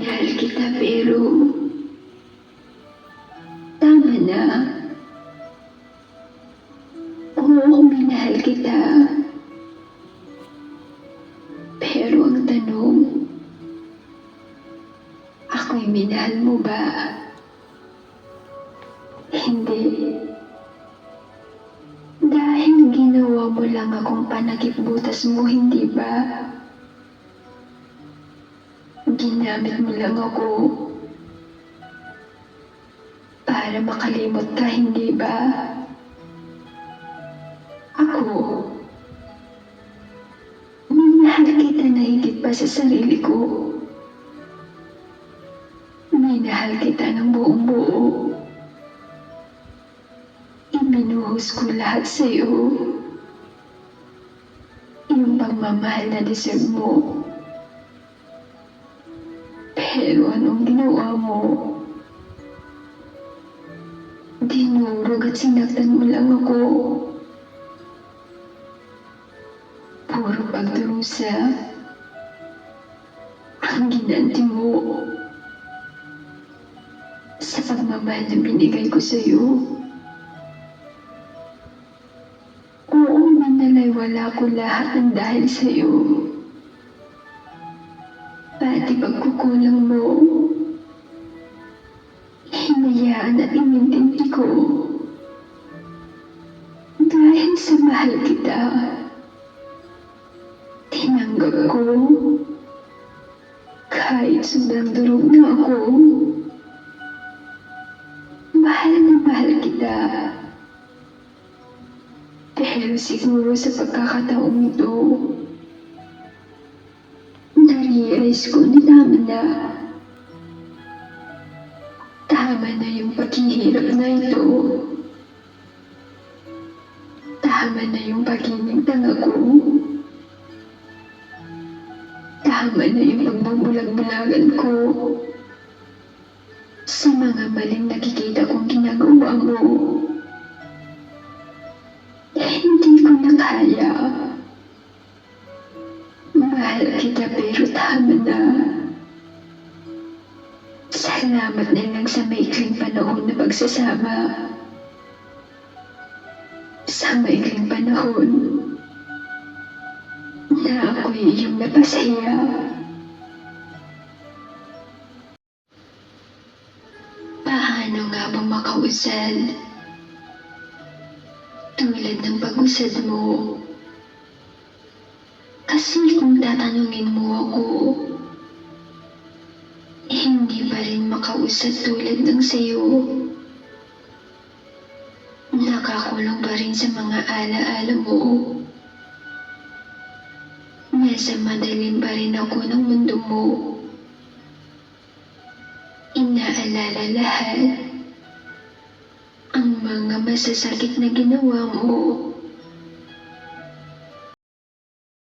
Minahal kita pero... Tama na. Oo, minahal kita. Pero ang tanong, ako'y minahal mo ba? Hindi. Dahil ginawa mo lang akong panagip butas mo, hindi ba? Ginamit mo lang ako para makalimot ka, hindi ba? Ako, minahal kita na higit pa sa sarili ko. Minahal kita ng buong buo. Ibinuhos ko lahat sa iyo. Yung pagmamahal na deserve mo. Ginawa mo? Dinurog at sinaktan mo lang ako. Puro pagdurusa. Ang ginanti mo. Sa pagmamahal na binigay ko sa iyo. Oo, manalay-wala ko lahat ng dahil sa iyo. Pati pagkukulang mo. Hinayaan at inintindi ko. Dahil sa mahal kita, tinanggap ko. Kahit sobrang durog na ako. Mahal na mahal kita. Pero siguro sa pagkakataong ito, na-realize ko na tama na. Tama na yung paghihirap na ito. Tama na yung pagiging tanga ko. Tama na yung pagbubulag-bulagan ko. Sa mga maling nakikita kong ginagawa mo. Hindi ko na kaya. Mahal kita pero tama na. Salamat na lang sa maikling panahon na pagsasama. Sa maikling panahon na ako'y iyong napasaya. Paano nga ba makausad? Tulad ng pag-usad mo. Kasi kung tatanungin mo ako, hindi pa rin makausad tulad ng sayo. Nakakulong pa rin sa mga alaala mo. Nasa madalim pa rin ako ng mundo mo. Inaalala lahat ang mga masasakit na ginawa mo.